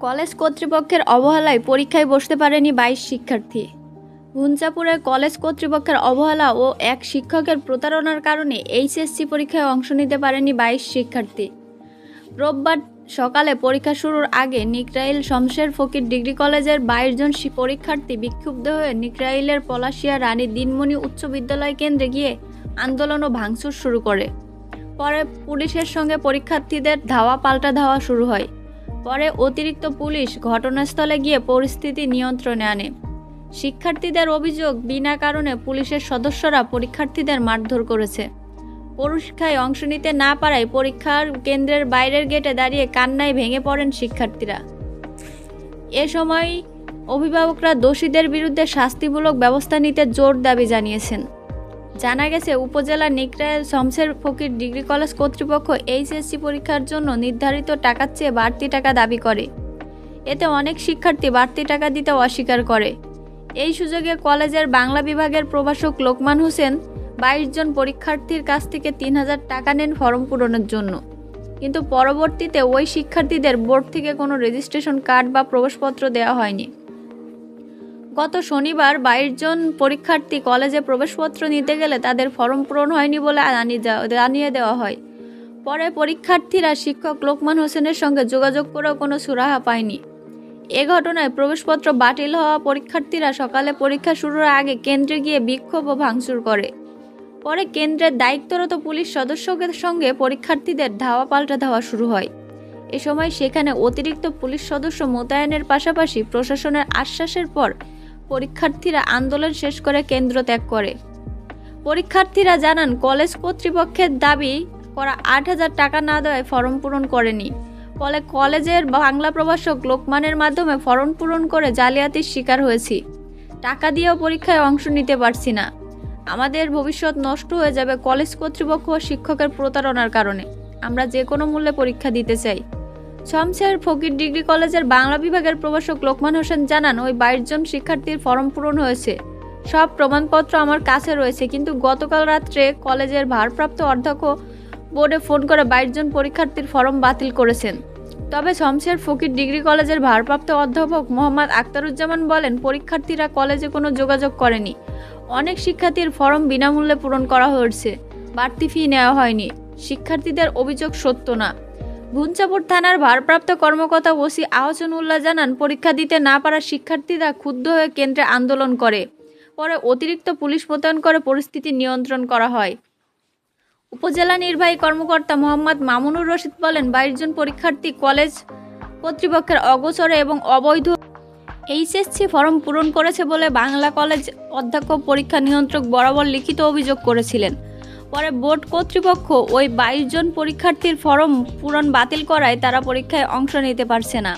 College কর্তৃপক্ষের অবহেলায় পরীক্ষায় বসতে পারেনি বাইশ শিক্ষার্থী। ভুঞ্চাপুরে কলেজ কর্তৃপক্ষের অবহেলা ও এক শিক্ষকের প্রতারণার কারণে এইচএসসি পরীক্ষায় অংশ নিতে পারেনি বাইশ শিক্ষার্থী। রোববার সকালে পরীক্ষা শুরুর আগে নিকরাইল শমশের ফকির ডিগ্রি কলেজের বাইশ জন পরীক্ষার্থী বিক্ষুব্ধ হয়ে নিকরাইলের পলাশিয়া রানী দিনমণি উচ্চ বিদ্যালয় কেন্দ্রে গিয়ে আন্দোলন ও ভাঙচুর শুরু করে। পরে পুলিশের সঙ্গে পরীক্ষার্থীদের ধাওয়া পাল্টা ধাওয়া শুরু হয়। পরে অতিরিক্ত পুলিশ ঘটনাস্থলে গিয়ে পরিস্থিতি নিয়ন্ত্রণে আনে। শিক্ষার্থীদের অভিযোগ বিনা কারণে পুলিশের সদস্যরা পরীক্ষার্থীদের মারধর করেছে। পরীক্ষায় অংশ নিতে না পারায় পরীক্ষার কেন্দ্রের বাইরের গেটে দাঁড়িয়ে কান্নায় ভেঙে পড়েন শিক্ষার্থীরা। এ সময় অভিভাবকরা দোষীদের বিরুদ্ধে শাস্তিমূলক ব্যবস্থা নিতে জোর দাবি জানিয়েছেন। জানা গেছে, উপজেলা নিকরায় শমশের ফকির ডিগ্রি কলেজ কর্তৃপক্ষ এইচএসসি পরীক্ষার জন্য নির্ধারিত টাকার চেয়ে বাড়তি টাকা দাবি করে। এতে অনেক শিক্ষার্থী বাড়তি টাকা দিতে অস্বীকার করে। এই সুযোগে কলেজের বাংলা বিভাগের প্রভাষক লোকমান হোসেন বাইশ জন পরীক্ষার্থীর কাছ থেকে তিন হাজার টাকা নেন ফর্ম পূরণের জন্য। কিন্তু পরবর্তীতে ওই শিক্ষার্থীদের বোর্ড থেকে কোনো রেজিস্ট্রেশন কার্ড বা প্রবেশপত্র দেওয়া হয়নি। গত শনিবার বাইশ জন পরীক্ষার্থী কলেজে প্রবেশপত্র নিতে গেলে তাদের ফর্ম পূরণ হয়নি বলে জানিয়ে দেওয়া- হয়। পরে পরীক্ষার্থীরা শিক্ষক লোকমান হোসেনের সঙ্গে যোগাযোগ করেও কোনো সুরাহা পায়নি। এ ঘটনায় প্রবেশপত্র বাতিল হওয়া পরীক্ষার্থীরা সকালে পরীক্ষা শুরুর আগে কেন্দ্রে গিয়ে বিক্ষোভ ও ভাঙচুর করে। পরে কেন্দ্রের দায়িত্বরত পুলিশ সদস্যদের সঙ্গে পরীক্ষার্থীদের ধাওয়া পাল্টা ধাওয়া শুরু হয়। এ সময় সেখানে অতিরিক্ত পুলিশ সদস্য মোতায়েনের পাশাপাশি প্রশাসনের আশ্বাসের পর পরীক্ষার্থীরা আন্দোলন শেষ করে কেন্দ্র ত্যাগ করে। পরীক্ষার্থীরা জানান, কলেজ কর্তৃপক্ষের দাবি করা আট হাজার টাকা না দেওয়ায় ফর্ম পূরণ করেনি। ফলে কলেজের বাংলা প্রভাষক লোকমানের মাধ্যমে ফর্ম পূরণ করে জালিয়াতির শিকার হয়েছি। টাকা দিয়েও পরীক্ষায় অংশ নিতে পারছি না। আমাদের ভবিষ্যৎ নষ্ট হয়ে যাবে কলেজ কর্তৃপক্ষ ও শিক্ষকের প্রতারণার কারণে। আমরা যে কোনো মূল্যে পরীক্ষা দিতে চাই। শমশের ফকির ডিগ্রি কলেজের বাংলা বিভাগের প্রভাষক লোকমান হোসেন জানান, ওই বাইশ জন শিক্ষার্থীর ফর্ম পূরণ হয়েছে। সব প্রমাণপত্র আমার কাছে রয়েছে, কিন্তু গতকাল রাত্রে কলেজের ভারপ্রাপ্ত অধ্যক্ষ বোর্ডে ফোন করে বাইশ জন পরীক্ষার্থীর ফর্ম বাতিল করেছেন। তবে শমশের ফকির ডিগ্রি কলেজের ভারপ্রাপ্ত অধ্যাপক মোহাম্মদ আখতারুজ্জামান বলেন, পরীক্ষার্থীরা কলেজে কোনো যোগাযোগ করেনি। অনেক শিক্ষার্থীর ফর্ম বিনামূল্যে পূরণ করা হয়েছে। বাড়তি ফি নেওয়া হয়নি। শিক্ষার্থীদের অভিযোগ সত্য না। ভুঞ্চাপুর থানার ভারপ্রাপ্ত কর্মকর্তা ওসি আহসান উল্লাহ জানান, পরীক্ষা দিতে না পারা শিক্ষার্থীরা ক্ষুব্ধ হয়ে কেন্দ্রে আন্দোলন করে। পরে অতিরিক্ত পুলিশ মোতায়েন করে পরিস্থিতি নিয়ন্ত্রণ করা হয়। উপজেলা নির্বাহী কর্মকর্তা মোহাম্মদ মামুনুর রশিদ বলেন, বাইশ জন পরীক্ষার্থী কলেজ কর্তৃপক্ষের অগোচরে এবং অবৈধ এইচএসসি ফর্ম পূরণ করেছে বলে বাংলা কলেজ অধ্যক্ষ পরীক্ষা নিয়ন্ত্রক বরাবর লিখিত অভিযোগ করেছিলেন। পরে বোর্ড কর্তৃপক্ষ ওই বাইশ জন পরীক্ষার্থীর ফরম পূরণ বাতিল করায় তারা পরীক্ষায় অংশ নিতে পারছে না।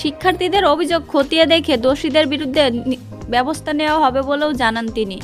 শিক্ষার্থীদের অভিযোগ খতিয়ে দেখে দোষীদের বিরুদ্ধে ব্যবস্থা নেওয়া হবে বলেও জানান তিনি।